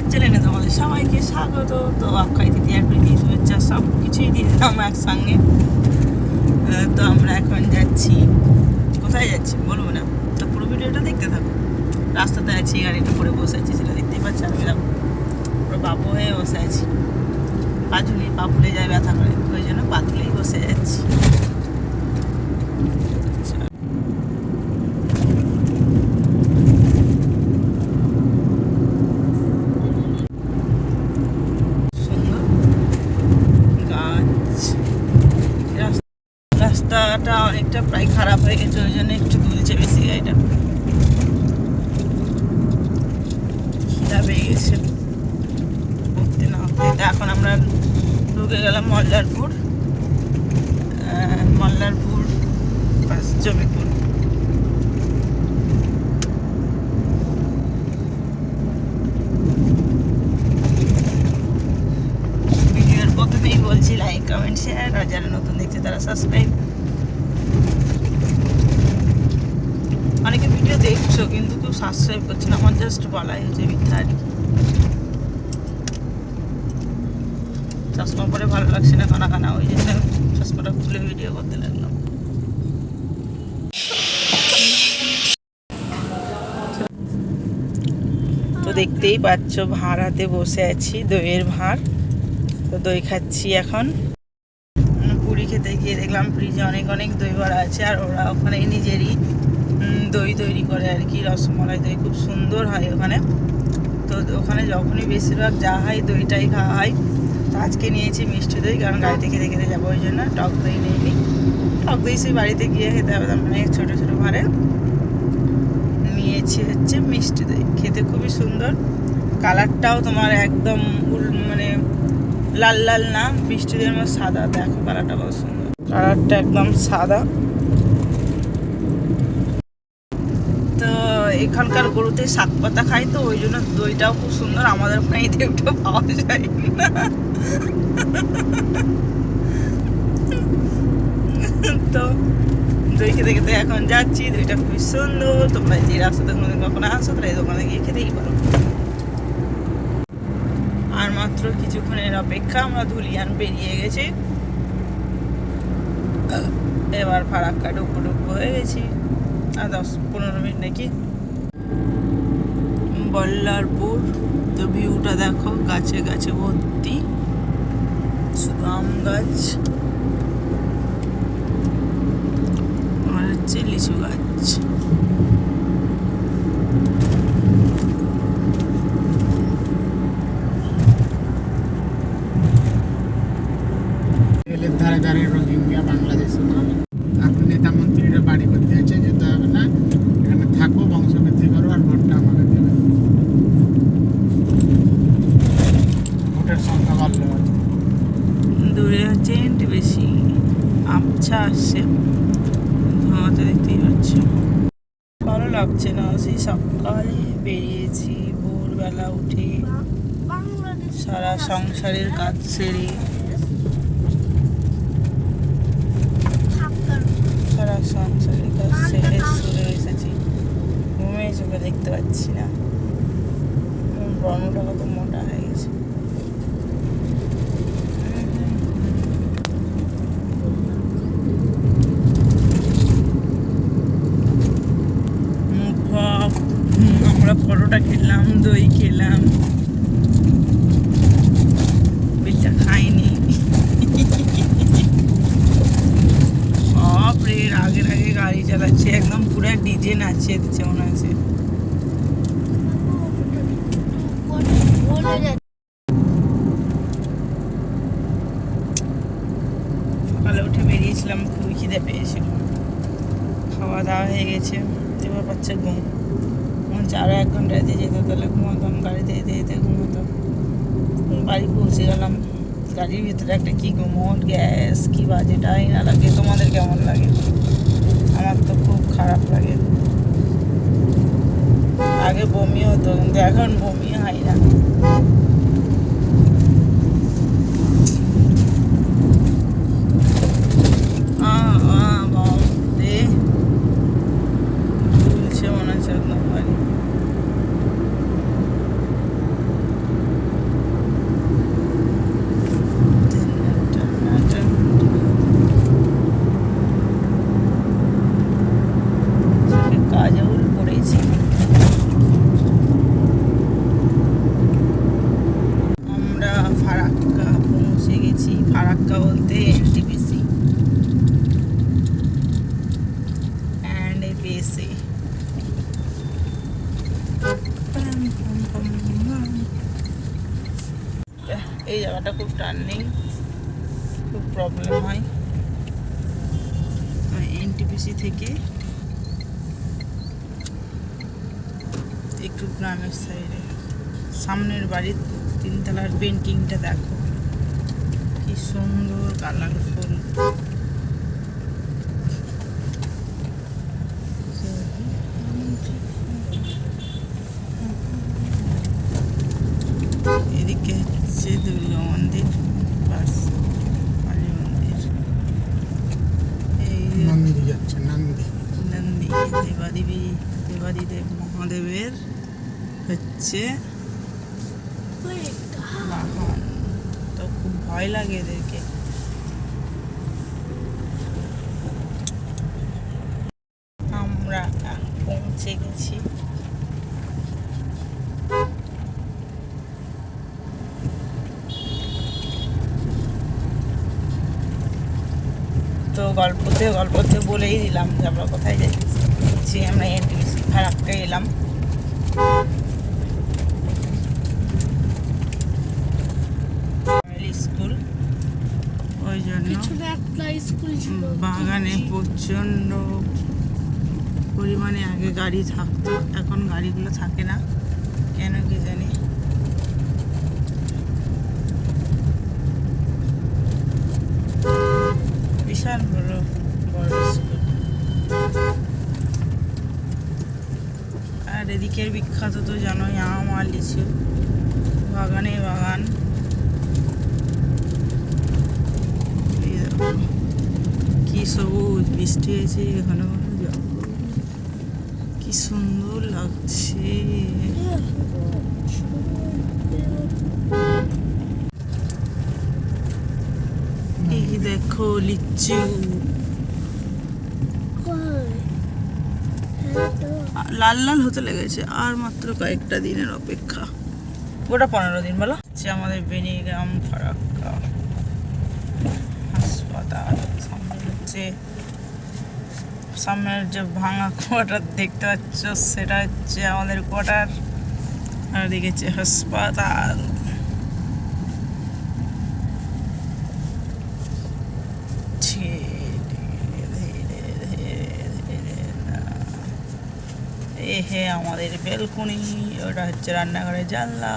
আমার চ্যানেলে তোমাদের সবাইকে স্বাগত। তো অক্ষয় তৃতীয়ার প্রীতি, শুভেচ্ছা, সব কিছুই দিয়ে দিলাম একসঙ্গে। তো আমরা এখন যাচ্ছি। কোথায় যাচ্ছি বলব না? তো পুরো ভিডিওটা দেখতে থাকো। রাস্তাতে আছি গাড়িটা পরে বসে আছি, সেটা দেখতেই পাচ্ছি আমি পুরো বাবু হয়ে বসে আছি। পা ঝুলি পা যায়, ব্যথা করে, ওই জন্য পাতলেই বসে যাচ্ছি সুন্দর গাছ রাস- রাস্তাটা অনেকটা প্রায় খারাপ হয়ে গেছে, ওই জন্য একটু দুলছে বেশি গাড়িটা খিদা গেছে। উঠতে না উঠতে। এখন আমরা ঢুকে গেলাম মল্লারপুর। মল্লারপুর জমিপুর। ভিডিওর প্রথমেই বলছি লাইক কমেন্ট শেয়ার আর যারা নতুন দেখছে তারা সাবস্ক্রাইব অনেকে ভিডিও দেখছ, কিন্তু কেউ সাবস্ক্রাইব করছে না। আমার জাস্ট বলাই হচ্ছে মিথ্যা আর কি চশমা পরে ভালো লাগছে না কানা কানা ওই জন্য চশমাটা খুলে ভিডিও করতে লাগলাম। তো দেখতেই পাচ্ছ, ভাড়াতে বসে আছি, দইয়ের ভাঁড়। তো দই খাচ্ছি এখন। পুরী খেতে গিয়ে দেখলাম ফ্রিজে অনেক অনেক দই ভরা আছে, আর ওরা ওখানে নিজেরই দই তৈরি করে আর কি, রসমলাই দই খুব সুন্দর হয় ওখানে। তো ওখানে যখনই বেশিরভাগ যা হয় দইটাই খাওয়া হয়। তো আজকে নিয়েছি মিষ্টি দই, কারণ গাড়িতে খেতে খেতে যাব ওই জন্য। টক দই নিইনি। টক দই সেই বাড়িতে গিয়ে খেতে হবে তার মানে ছোটো ছোটো ভাড়ে নিয়েছি হচ্ছে মিষ্টি দই, খেতে খুবই সুন্দর। কালারটাও তোমার একদম উল মানে লাল লাল না, মিষ্টি দইয়ের মধ্যে সাদা। দেখো কালারটা কত সুন্দর। কালারটা একদম সাদা তো এখানকার শাক পাতা খাই তো, ওই জন্য দইটাও খুব সুন্দর। আমাদের ওখানে এই দইটা পাওয়া যায় না। তো দই খেতে খেতে এখন যাচ্ছি, দইটা খুবই সুন্দর। তোমরা যে রাস্তাতে কোনোদিন কখনো আসো, তাহলে দোকানে গিয়ে খেতেই পারো। আর মাত্র কিছুক্ষণের অপেক্ষা, আমরা ধুলিয়ান পেরিয়ে গেছি। এবার ফারাক্কা ডুবু ডুবু হয়ে গেছি। আর দশ পনেরো মিনিট নাকি? বল্লারপুর তো ভিউটা দেখো গাছে গাছে ভর্তি। শুধু আম গাছ। আর হচ্ছে লিচু গাছ রেলের ধারে ধারে রোহিঙ্গা বাংলাদেশে এখন নেতা মন্ত্রীরা বাড়ি করতে আছে যেতে হবে না এখানে থাকো বংশবৃদ্ধি করো আর ভোটটা আমাকে দেবে ভোটের সংখ্যা বাড়লো দূরে হচ্ছে এন্টি বেশি আবছা আসছে ধোঁয়াতে দেখতেই পাচ্ছি ভালো লাগছে না। সেই সকালে বেরিয়েছি ভোরবেলা উঠে সারা সংসারের কাজ সেরে। সারা সংসারের কাজ সেরে চলে এসেছি। ঘুমে চোখে দেখতে পাচ্ছি না। ব্রণটা কত মোটা হয়ে গেছে। পরোটা খেলাম, দই খেলাম। বেশটা খাইনি। বাপরে আগের আগে গাড়ি চালাচ্ছে, একদম পুরো ডিজে নাচিয়ে দিচ্ছে মনে হচ্ছে। সকালে উঠে বেরিয়েছিলাম, খুবই খিদে পেয়েছিল। খাওয়া দাওয়া হয়ে গেছে, এবার পাচ্ছে ঘুম। মনে চার এক ঘণ্টা যেতে যেত তাহলে ঘুমাতাম গাড়িতে যেতে যেতে ঘুমাতাম। বাড়ি পৌঁছে গেলাম। গাড়ির ভিতরে একটা কী ঘুমোট গ্যাস, কী বাজে বাজেটাই না লাগে। তোমাদের কেমন লাগে? আমার তো খুব খারাপ লাগে। আগে বমি হতো, কিন্তু এখন বমি হয় না। ফারাক্কা বলতে এনটিপিসি অ্যান্ড এপিএসসি এই জায়গাটা খুব টার্নিং খুব প্রবলেম হয়। এনটিপিসি থেকে একটু গ্রামের সাইডে সামনের বাড়ির তিনতলার পেন্টিংটা দেখো। সুন্দর কালারফুল এদিকে হচ্ছে দুর্গা মন্দির কালী মন্দির। এই নন্দী যাচ্ছে নন্দী। নন্দী দেবাদেবী দেবাদিদেব মহাদেবের হচ্ছে বাহন। খুব ভয় লাগে এদেরকে। আমরা পৌঁছে গেছি। তো গল্পতে গল্পতে বলেই দিলাম যে আমরা কোথায় যাচ্ছি আমরা এনটিভিসি ফারাক্কা এলাম স্কুল ওই জন্য পিছনে একটা স্কুল ছিল বাগানে প্রচণ্ড পরিমাণে আগে গাড়ি থাকতো, এখন গাড়িগুলো থাকে না। কেন কি জানি। বিশাল বড় আর এদিকের বিখ্যাত তো জানোই, আম আর লিচু। বাগানে বাগান এই দেখো, কি সবুজ বৃষ্টি হয়েছে ঘন ঘন কি সুন্দর লাগছে। এই দেখো, লিচু। লাল লাল হতে লেগেছে, আর মাত্র কয়েকটা দিনের অপেক্ষা। গোটা পনেরো দিন, বলো। হচ্ছে আমাদের বেনিগ্রাম ফারাক্কা হাসপাতাল। হচ্ছে। সামনের যে ভাঙা কোয়ার্টার দেখতে পাচ্ছ, সেটা হচ্ছে আমাদের কোয়ার্টার। আর হচ্ছে হাসপাতাল। এ হে আমাদের বেলকুনি, ওটা হচ্ছে রান্নাঘরের জানলা।